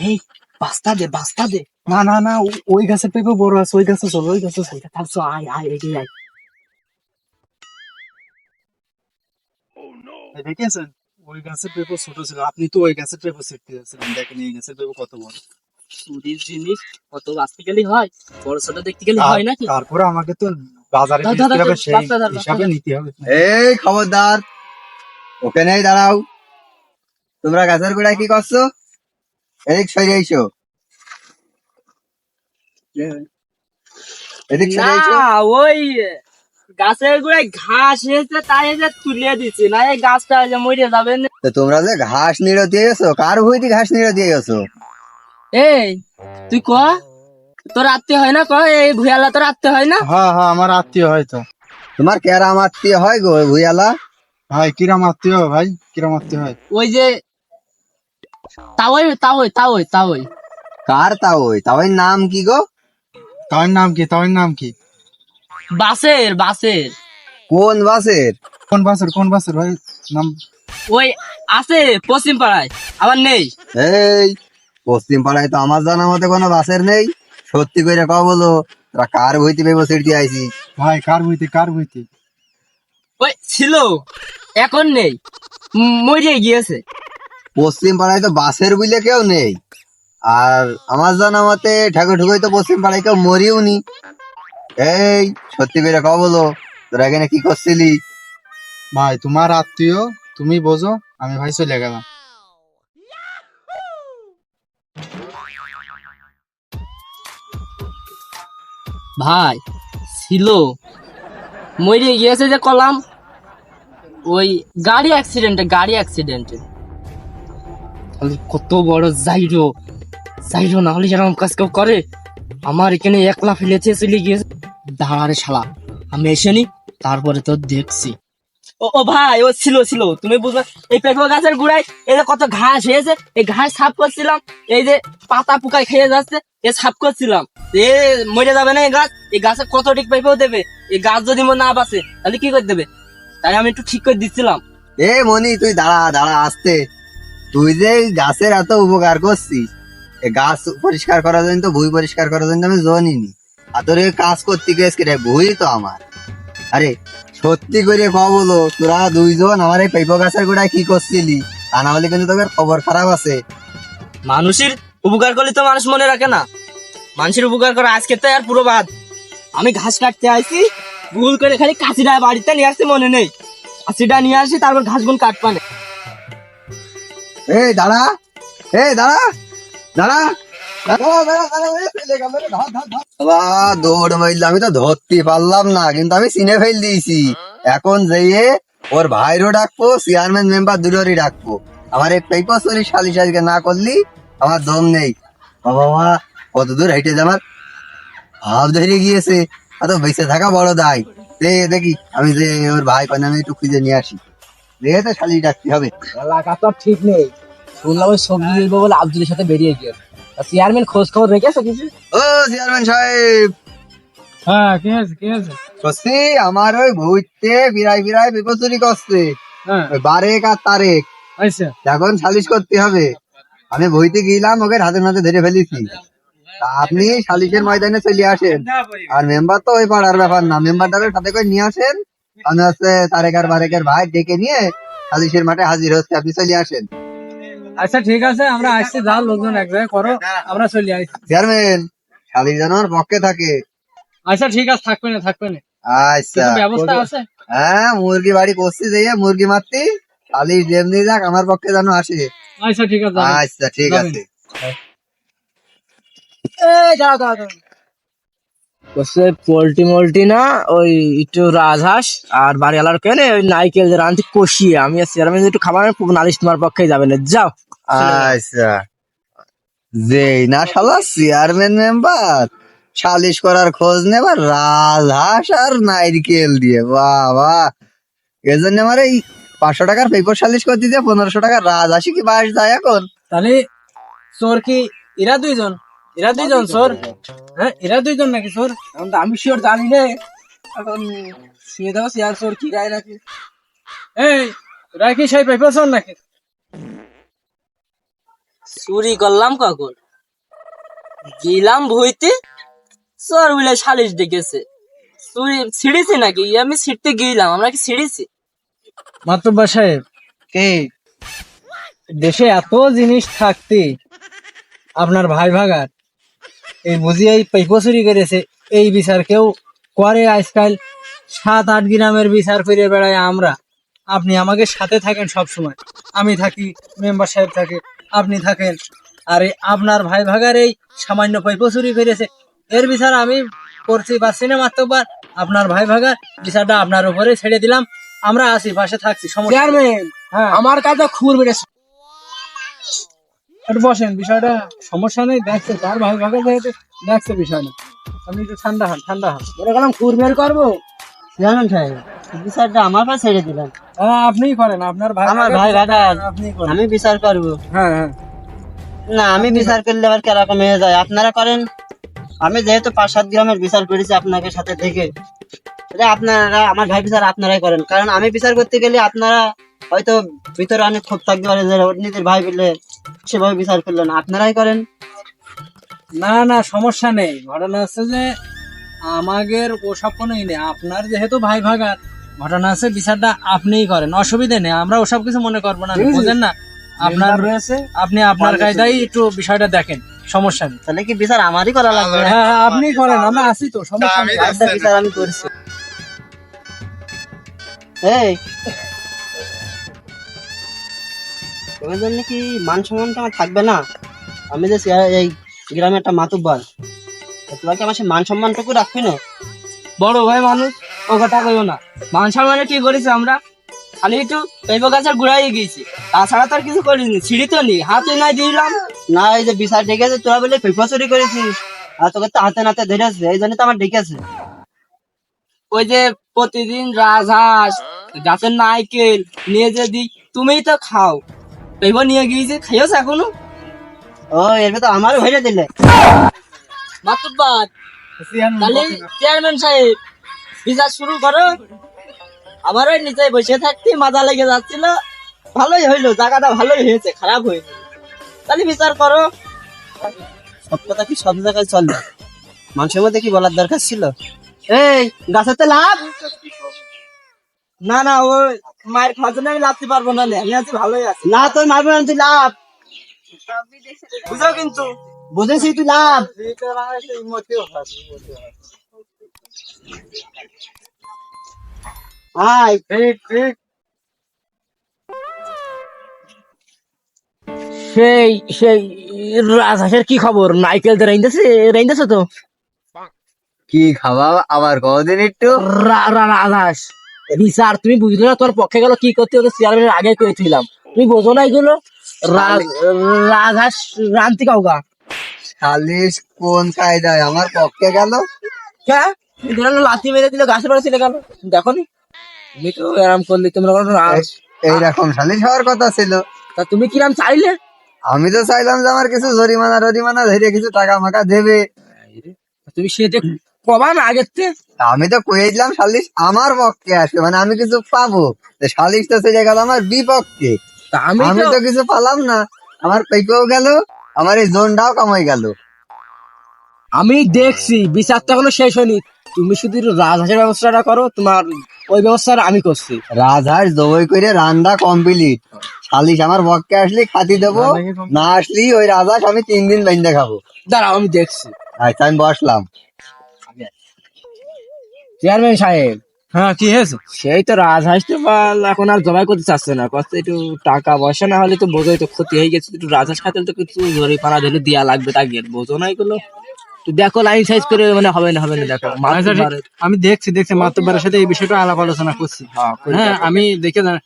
এই বাস্তা দে বাস্তা দে। না না না ওই গাছের পেঁপে বড় আছে ওই গাছে চলো ওই গাছে চলো। থাকছো আয় আয় এগিয়ে আয়। দেখেছেন? ওই গাছের পেঁপে ছোট ছিল আপনি তো ওই গাছের পেঁপে ছিটতে যাচ্ছিলেন দেখেন এই গাছের পেঁপে কত বড়। চুরির জিনিস কত বাঁচতে গেলে হয় বড় ছোট দেখতে গেলে হয় নাকি? তারপরে আমাকে তো বাজারে দাও, হবে সেই হিসাবে নিতে হবে। এই খবরদার ওখানেই দাঁড়াও। তোমরা গাছের গোড়ায় কি করছ? এদিক না ওই গাছের গোড়ায় ঘাস এসে তাই যে তুলে দিচ্ছি না এই গাছটা যে মরে যাবে না। তো তোমরা যে ঘাস নিড়ো দিয়ে গেছো কার ভুইতে ঘাস নিড়ো দিয়ে গেছো এই তুই ক? তোর আত্মীয় হয় না ক? এই ভুয়ালা তোর আত্মীয় হয় না? হ্যাঁ হ্যাঁ আমার আত্মীয় হয়তো। তোমার কেরাম আত্মীয় হয় গো ভুইয়ালা ভাই কিরাম আত্মীয় ভাই কিরাম আত্মীয় হয়। ওই যে তাওই তাওই তাওই তাওই কার তা ওই নাম কি গো? তার নাম কি? তার নাম কি? বাসের বাসের। কোন বাসের? কোন বাসের কোন বাসের ভাই? নাম? ওই আছে পশ্চিম পাড়ায় আবার নেই। এই পশ্চিম পাড়ায় তো আমার জানা মতে কোনো বাসের নেই। সত্যি করে কব বলো তোরা কার বইতে বসে দিয়ে আইছি? ভাই কার বইতে কার বইতে ওই ছিল এখন নেই। মরে গিয়েছে। পশ্চিম পাড়ায় তো বাসের বুঝলে কেউ নেই। আর আমার জানা মতে ঠাকুর ঠুকুই তো পশ্চিম পাড়ায় কেউ মরিও নি। এই সত্যি করে কব বলো তোরা এখানে কি করছিলি? ভাই তোমার আত্মীয় তুমি বোঝো আমি ভাই চলে গেলাম। ভাই ছিল। মরে গিয়েছে যে কলাম। ওই গাড়ি অ্যাক্সিডেন্টে গাড়ি অ্যাক্সিডেন্টে তাহলে কত বড় জাইরো। জাইরো না হলে যেরকম কাজ কেউ করে, আমার এখানে একলা ফেলেছে, চলে গিয়েছে। দাঁড়ারে শালা, আমি এসে নি, তারপরে তো দেখছি। ও ও ভাই, ও ছিল ছিল, তুমি বুঝবে এই পেঁপে গাছের গুড়ায় এই যে কত ঘাস হয়েছে, এই ঘাস সাফ করছিলাম, এই যে পাতা পোকায় খেয়ে যাচ্ছে, এ সাফ করছিলাম। এ মরে যাবে না এই গাছ, এই গাছে কত ঠিক পেঁপেও দেবে, এই গাছ যদি না বাঁচে, তাহলে কি করে দেবে? তাই আমি একটু ঠিক করে দিচ্ছিলাম এ মনি, তুই দাঁড়া দাঁড়া, আসতে। তুই যে গাছের এত উপকার করছিস গাছ পরিষ্কার করার জন্য তো ভুই পরিষ্কার করার জন্য আমি জনিনি আর তোর কাজ করতে গেছে রে? ভুই তো আমার। আরে, সত্যি করে ক বলো, তোরা দুইজন আমার এই পেঁপো গাছের গোড়ায় কি করছিলি? তা না হলে কিন্তু তোদের খবর খারাপ আছে। মানুষের উপকার করলে তো মানুষ মনে রাখে না। মানুষের উপকার করে আজকে তো আর পুরো বাদ। আমি ঘাস কাটতে আসি ভুল করে খালি কাঁচিটা বাড়িতে নিয়ে আসতে মনে নেই। কাঁচিটা নিয়ে আসি, তারপর ঘাস গুন কাটপানে এই, দাঁড়া। এই, দাঁড়া। দাঁড়া। আমি তো ধরতে পারলাম না, কিন্তু আমি চিনে ফেল দিয়েছি। এখন যেয়ে ওর ভাইরও ডাকবো চেয়ারম্যান মেম্বার দুটোরই ডাকবো। আমার এই পেপার চল্লিশ সালিশ আজকে না করলি, আমার দম নেই। বাবা কত দূর হেঁটে আমার ভাব ধরে গিয়েছে এত বেঁচে থাকা বড় দায়। দে, দেখি, আমি যে ওর ভাই কনে আমি একটু খুঁজে নিয়ে আসি। দেখে তো শালিশ ডাকতে হবে। ঠিক নেই। শুনলাম ওই সবজি বলে আব্দুলের সাথে বেরিয়ে গিয়েছে চেয়ারম্যান খোঁজ খবর রেখেছে কিছু? ও চেয়ারম্যান সাহেব। হ্যাঁ কি আছে কি আছে? সত্যি আমার ওই ভুইতে বিরাই বিরাই বিপচুরি করছে। হ্যাঁ। ওই বারেক আর তারেক। আচ্ছা। এখন সালিশ করতে হবে। আমি বইতে গেলাম ওকে হাতে নাতে ধরে ফেলেছি। তা আপনি সালিশের ময়দানে চলে আসেন। আর মেম্বার তো ওই পাড়ার ব্যাপার না। মেম্বারটাকে সাথে করে নিয়ে আসেন। আমি হচ্ছে তারেক আর বারেকের ভাই ডেকে নিয়ে সালিশের মাঠে হাজির হচ্ছে। আপনি চলে আসেন। আচ্ছা ঠিক আছে আমরা আসছি যাও লোকজন এক জায়গায় করো আমরা চলে আসছি চেয়ারম্যান যেন আমার পক্ষে থাকে। আচ্ছা ঠিক আছে থাকবে না থাকবে না। আচ্ছা। ব্যবস্থা আছে? হ্যাঁ মুরগি বাড়ি করছি যেয়ে মুরগি মারতি সালিশ যেমনি যাক আমার পক্ষে যেন আসে। আচ্ছা ঠিক আছে আচ্ছা ঠিক। আছে। বসে পোল্ট্রি মোল্ট্রি না ওই একটু রাজহাঁস আর বাড়িওয়ালার কেনে ওই নাইকেল যে রান্তি কষিয়ে। আমি আর চেয়ারম্যান একটু খাবার নালিশ তোমার পক্ষে যাবে না। যাও। আচ্ছা। যেই না শালা চেয়ারম্যান মেম্বার সালিশ করার খোঁজ নেবার রাজহাঁস আর নারকেল দিয়ে। বাহ বাহ। এজন্য আমার এই পাঁচশো টাকার পেপার সালিশ করতে দিয়ে পনেরোশো টাকার রাজহাঁসই কি বাস যায় এখন? তাহলে চোর কি এরা দুইজন? এরা দুইজন চোর হ্যাঁ এরা দুইজন নাকি চোর এখন তো আমি শিওর জানি না এখন শুয়ে দেবো চেয়ার চোর কি রায় নাকি এই রায় কি সেই পেপার চোর নাকি? চুরি করলাম কখন? গেলাম ভইতে, চর বলে সালিশ ডেকেছে। চুরি ছিঁড়েছি নাকি? আমি ছিঁড়তে গেলাম, আমরা কি ছিঁড়েছি? মাতুব্বা সাহেব কে? দেশে এত জিনিস থাকতে আপনার ভাই ভাগার। এই বুঝি এই চুরি করেছে, এই বিচার কেউ করে আজকাল। সাত আট গ্রামের বিচার করে বেড়ায় আমরা। আপনি আমাকে সাথে থাকেন সব সময় আমি থাকি, মেম্বার সাহেব থাকে। আপনি থাকেন। আর আপনার ভাই ভাগার এই সামান্য পেপো চুরি করেছে এর বিচার আমি করছি পারছি না মাত্রবার আপনার ভাই ভাগার বিচারটা আপনার উপরে ছেড়ে দিলাম। আমরা আছি পাশে থাকছি চেয়ারম্যান হ্যাঁ। আমার কাছে খুর বেড়েছে একটু বসেন বিষয়টা সমস্যা নেই দেখছে তার ভাই ভাগে যেহেতু দেখছে বিষয়টা। আপনি একটু ঠান্ডা হন ঠান্ডা হন। বলে গেলাম খুর বের করব। চেয়ারম্যান সাহেব বিচারটা আমার পাশে ছেড়ে দিলেন। হ্যাঁ আপনিই করেন আপনার ভাই আমার ভাই। করেন আমি বিচার করব। হ্যাঁ হ্যাঁ। না আমি বিচার করলে আবার কীরকম হয়ে যায়? আপনারা করেন। আমি যেহেতু পাঁচ সাত গ্রামের বিচার করেছি আপনাকে সাথে থেকে এটা আপনারা আমার ভাই বিচার আপনারাই করেন। কারণ আমি বিচার করতে গেলে আপনারা হয়তো ভিতরে অনেক ক্ষোভ থাকতে পারে যে নিজের ভাই বলে সেভাবে বিচার করলেন আপনারাই করেন। না না সমস্যা নেই। ঘটনা হচ্ছে যে আমাদের ওসব কোনো নেই। আপনার যেহেতু ভাই ভাগার ঘটনা আছে বিচারটা আপনিই করেন। অসুবিধা নেই আমরা ওসব কিছু মনে করব না। বুঝেন না? আপনার রয়েছে। আপনি আপনার কায়দায় একটু বিষয়টা দেখেন সমস্যা নেই। তাহলে কি বিচার আমারই করা লাগবে? হ্যাঁ হ্যাঁ আপনি করেন আমরা আছি তো সমস্যা নেই। বিচার আমি করছি। এই। তোমার জন্য কি মান সম্মানটা আমার থাকবে না? আমি যে এই গ্রামে একটা মাতুব্বার। তা তোরা কি আমার সেই মান সম্মানটুকু রাখবি না? বড় ভাই মানুষ। ও কথা কইও না। মান সম্মানে কি করেছি আমরা? খালি একটু পেঁপে গাছের গুড়াই গিয়েছি। তাছাড়া তো আর কিছু করিনি ছিঁড়ি তো নি। হাতে নাই দিলাম। না এই যে বিচার ডেকেছে তোরা বলে পেঁপে চুরি করেছিস। আর তোকে তো হাতে নাতে ধরেছে এই জন্য তো আমার ডেকেছে ওই যে প্রতিদিন রাজহাঁস গাছের নাইকেল নিয়ে যে দিই তুমিই তো খাও। পেঁপে নিয়ে গিয়েছি খাইওছ এখনও? ও এর তো আমার ভেজে দিলে। মাতুব্বার তাহলে চেয়ারম্যান সাহেব বিচার শুরু করো। আমার ওই নিচে বসে থাকতে মাজা লেগে যাচ্ছিল। ভালোই হইল, জায়গাটা ভালোই হয়েছে, খারাপ হয়েছে তাহলে বিচার করো। সব কথা কি সব জায়গায় চলে মানুষের মধ্যে কি বলার দরকার ছিল? এই গাছেতে লাভ না না, ও মায়ের খাওয়ার আমি লাভতে পারব না আমি আছি, ভালোই আছি। না, তোর মারবো না তুই লাভ বুঝো কিন্তু। বুঝেছি, তুই লাভ আয় ঠিক ঠিক সেই সেই রাজহাঁসের কি খবর? নাইকেল তো রেঞ্জেছে রেঞ্জেছে তো? কি খাওয়া আবার কদিন একটু? রাজহাঁস। বিচার তুমি বুঝলে না তোর পক্ষে গেল কি করতে? হতো চেয়ারম্যানের আগে করেছিলাম তুমি বোঝো না এগুলো? রা- রাজহাঁস রান্তি কাউগা। সালিশ কোন কায়দায় আমার পক্ষে গেল? নাও লাথি মেরে দিল গাছে পড়ে ছিলে দেখো নি তুমি তো আরাম করলি তোমরা কোনো এইরকম সালিশ হওয়ার কথা ছিল। তা তুমি কিরাম চাইলে? আমি তো চাইলাম যে আমার কিছু জরিমানা টরিমানা ধরে কিছু টাকা মাকা দেবে। তুমি সেটা কবা না আগের আমি তো কয়ে দিলাম সালিশ আমার পক্ষে আসবে মানে আমি কিছু পাবো। সালিশ তো সেটা গেল আমার বিপক্ষে। আমি তো কিছু পালাম না। আমার পেকেও গেল আমার এই জোনটাও কামাই গেল। আমি দেখছি বিচারটা এখনও শেষ হয়নি। তুমি শুধু রাজহাঁসের ব্যবস্থাটা করো তোমার ওই ব্যবস্থাটা আমি করছি। রাজহাঁস জবই করে রান্না কমপ্লিট সালিশ আমার পক্ষে আসলে খাতি দেবো না আসলি ওই রাজহাঁস আমি তিন দিন বেঁধে খাব। দাঁড়াও আমি দেখছি। আচ্ছা আমি বসলাম। চেয়ারম্যান সাহেব হ্যাঁ কি হয়েছে? সেই তো রাজহাঁস তো এখন আর জবাই করতে চাচ্ছে না। কষ্ট একটু টাকা পয়সা না হলে তো বোঝোই তো ক্ষতি হয়ে গেছে। একটু রাজহাঁস খাতে তো কিছু জরিপানা দিলে দেওয়া লাগবে তাকে বোঝো না এগুলো? তো দেখো লাইন সাইজ করে মানে হবে না হবে না দেখো। আমি দেখছি দেখছি মাতুব্বারের সাথে এই বিষয়টা আলাপ আলোচনা করছি। হ্যাঁ আমি দেখে জানি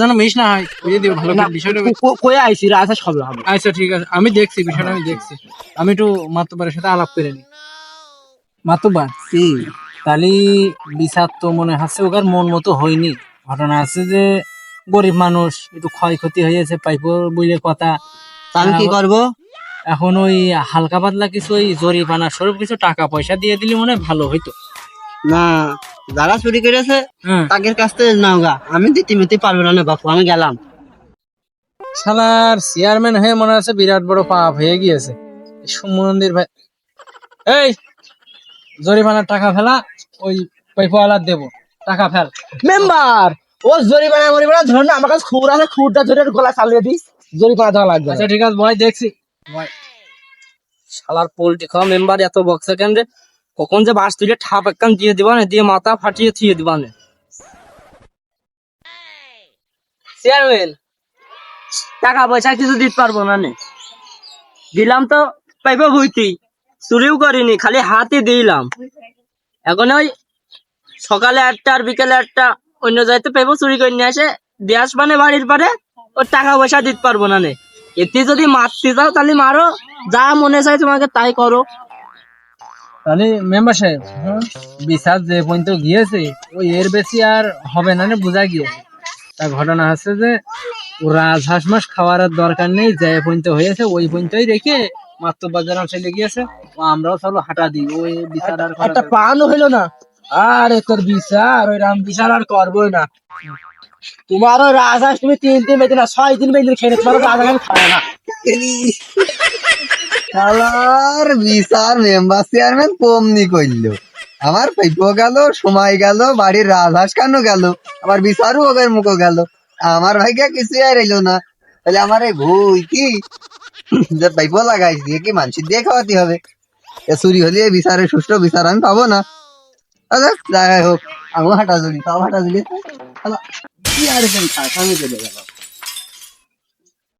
যেন মিস না হয় বুঝে দিও ভালো করে বিষয়টা কয়ে আইছি রাজহাঁস হবে হবে। আচ্ছা ঠিক আছে আমি দেখছি বিষয়টা আমি দেখছি। আমি একটু মাতুব্বারের সাথে আলাপ করে নিই। মাতুব্বার? কি? তাহলে বিচার তো মনে হচ্ছে ওকার মন মতো হয়নি। ঘটনা আছে যে গরিব মানুষ একটু ক্ষয়ক্ষতি হয়েছে পাইপো বলে কথা। তাহলে কি করব? এখন ওই হালকা পাতলা কিছু ওই জরিমানা স্বরূপ কিছু টাকা পয়সা দিয়ে দিলে মনে হয় ভালো হইতো। না যারা চুরি করেছে হ্যাঁ। তাদের কাছ থেকে নাও গা। আমি দিতে মিতে পারব না বাপু আমি গেলাম। শালার চেয়ারম্যান হয়ে মনে আছে বিরাট বড় পাপ হয়ে গিয়েছে। সুমন্দির ভাই এই জরিমানার টাকা ফেলা ওই পয়পাওয়ালার দেবো। টাকা ফেল। মেম্বার ও জরিমানা মরিমানা ধরে না আমার কাছে খুর আছে খুরটা ধরে গলা চালিয়ে দিস। জরিমানা দেওয়া লাগবে আচ্ছা ঠিক আছে ভয় দেখছি। শালার খাওয়া মেম্বার এত সেকেন্ডে কখন যে বাস তুলে ঠাপ একখান দিয়ে দিয়ে মাথা ফাটিয়ে থিয়ে চেয়ারম্যান টাকা পয়সা কিছু দিতে পারব না দিলাম তো পাইবো ভুইতি। চুরিও করিনি, খালি হাতে দিলাম। এখন ওই সকালে একটা আর বিকেলে একটা অন্য জায়গাতে পাইবো, চুরি করে নিয়ে আসে দিয়ে আসবা না বাড়ির পারে। ওর টাকা পয়সা দিতে পারব না নে। এতে যদি মারতে যাও তাহলে মারো। যা মনে চাই তোমাকে তাই করো। তাহলে মেম্বার সাহেব বিচার যে পর্যন্ত গিয়েছে ওই এর বেশি আর হবে না বোঝা গিয়েছে তা ঘটনা হচ্ছে যে ও রাজহাঁস মাস খাওয়ার আর দরকার নেই যে পর্যন্ত হয়েছে ওই পর্যন্তই রেখে মাত্র বাজার চলে গিয়েছে। ও আমরাও চলো হাঁটা দিই ওই বিচার আর একটা পানও হইল না। আরে তোর বিচার ওই রাম বিচার আর করবোই না। তোমার ওই রাজহাঁস তুমি তিন দিন বেঁধে না, ছয় দিন খেয়ে তোমার রাজহাঁস আমি খাব না। বিচার মেম্বার চেয়ারম্যান কমনি করল আমার পেপো গেল, সময় গেল, বাড়ির রাজহাঁস কেন গেল? আবার বিচারও ওদের মুখো গেল। আমার ভাইকে কিছু আর এলো না। তাহলে আমার এই ভুই কি? যে পাইপো লাগাইছি, দিয়ে কি মানুষের দিয়ে খাওয়াতে হবে? চুরি হলে বিচারের সুষ্ঠু বিচার আমি পাবো না। আচ্ছা যাই হোক, আমিও হাঁটা জুড়ি তাও হাঁটা জুড়ি কি আর খাস আমি চলে গেলাম।